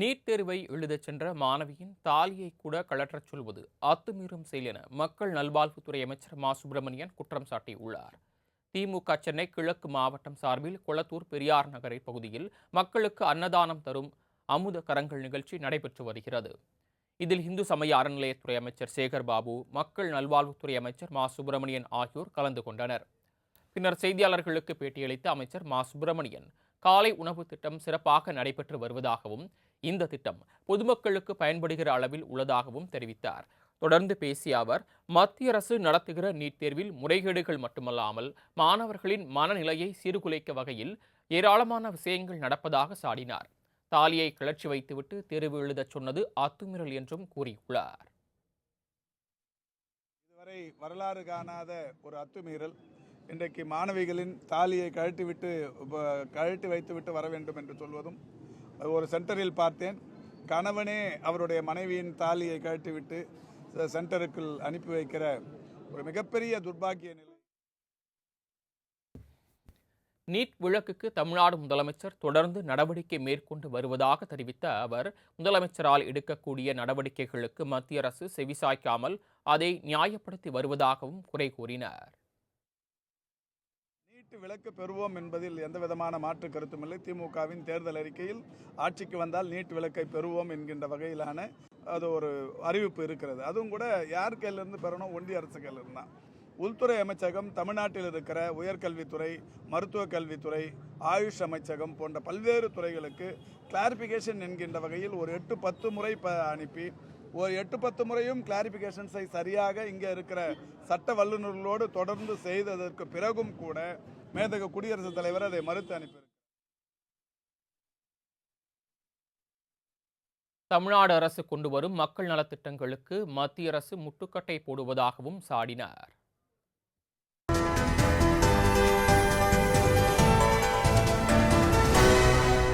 NEET தேர்வை எழுதச் சென்ற மாணவியின் தாலியை கூட கழற்றச் சொல்வது அத்துமீறும் செயல் என மக்கள் நல்வாழ்வுத்துறை அமைச்சர் மா. சுப்பிரமணியன் குற்றம் சாட்டியுள்ளார். திமுக சென்னை கிழக்கு மாவட்டம் சார்பில் கொளத்தூர் பெரியார் நகரை பகுதியில் மக்களுக்கு அன்னதானம் தரும் அமுத கரங்கள் நிகழ்ச்சி நடைபெற்று வருகிறது. இதில் இந்து சமய அறநிலையத்துறை அமைச்சர் சேகர் பாபு மக்கள் நல்வாழ்வுத்துறை அமைச்சர் மா. சுப்பிரமணியன் ஆகியோர் கலந்து கொண்டனர். பின்னர் செய்தியாளர்களுக்கு பேட்டியளித்த அமைச்சர் மா. சுப்பிரமணியன் காலை உணவு திட்டம் சிறப்பாக நடைபெற்று வருவதாகவும் இந்த திட்டம் பொதுமக்களுக்கு பயன்படுகிற அளவில் உள்ளதாகவும் தெரிவித்தார். தொடர்ந்து பேசிய அவர் மத்திய அரசு நடத்துகிற நீட் தேர்வில் முறைகேடுகள் மட்டுமல்லாமல் மாணவர்களின் மனநிலையை சீர்குலைக்க வகையில் ஏராளமான விஷயங்கள் நடப்பதாக சாடினார். தாலியை கிளர்ச்சி வைத்துவிட்டு தேர்வு எழுதச் சொன்னது அத்துமீறல் என்றும் கூறியுள்ளார். இதுவரை வரலாறு காணாத ஒரு அத்துமீறல் இன்றைக்கு மாணவிகளின் தாலியை கழட்டிவிட்டு விட்டு கழட்டி வைத்துவிட்டு வர வேண்டும் என்று சொல்வதும் ஒரு சென்டரில் பார்த்தேன். கணவனே அவருடைய மனைவியின் தாலியை கழட்டிவிட்டு சென்டருக்குள் அனுப்பி வைக்கிற ஒரு மிகப்பெரிய துர்பாக்கிய நிலை. நீட் விளக்குக்கு தமிழ்நாடு முதலமைச்சர் தொடர்ந்து நடவடிக்கை மேற்கொண்டு வருவதாக தெரிவித்த அவர் முதலமைச்சரால் எடுக்கக்கூடிய நடவடிக்கைகளுக்கு மத்திய அரசு செவிசாய்க்காமல் அதை நியாயப்படுத்தி வருவதாகவும் குறை கூறினார். நீட்டு விலக்கு பெறுவோம் என்பதில் எந்த விதமான மாற்று கருத்தும் இல்லை திமுகவின் தேர்தல் அறிக்கையில் ஆட்சிக்கு வந்தால் நீட் விலக்கை பெறுவோம் என்கின்ற வகையிலான அது ஒரு அறிவிப்பு இருக்கிறது. அதுவும் கூட யார் கையிலிருந்து பெறணும்? ஒன்றிய அரசு கையிலிருந்து. தான் உள்துறை அமைச்சகம் தமிழ்நாட்டில் இருக்கிற உயர்கல்வித்துறை மருத்துவ கல்வித்துறை ஆயுஷ் அமைச்சகம் போன்ற பல்வேறு துறைகளுக்கு கிளாரிபிகேஷன் என்கின்ற வகையில் ஒரு எட்டு பத்து முறை ப அனுப்பி ஒரு எட்டு பத்து முறையும் கிளாரிபிகேஷன்ஸை சரியாக இங்கே இருக்கிற சட்ட வல்லுநர்களோடு தொடர்ந்து செய்ததற்கு பிறகும் கூட மேதக குடியரசுத் தலைவர் அதை மறுத்து அனுப்பி தமிழ்நாடு அரசு கொண்டு வரும் மக்கள் நலத்திட்டங்களுக்கு மத்திய அரசு முட்டுக்கட்டை போடுவதாகவும் சாடினார்.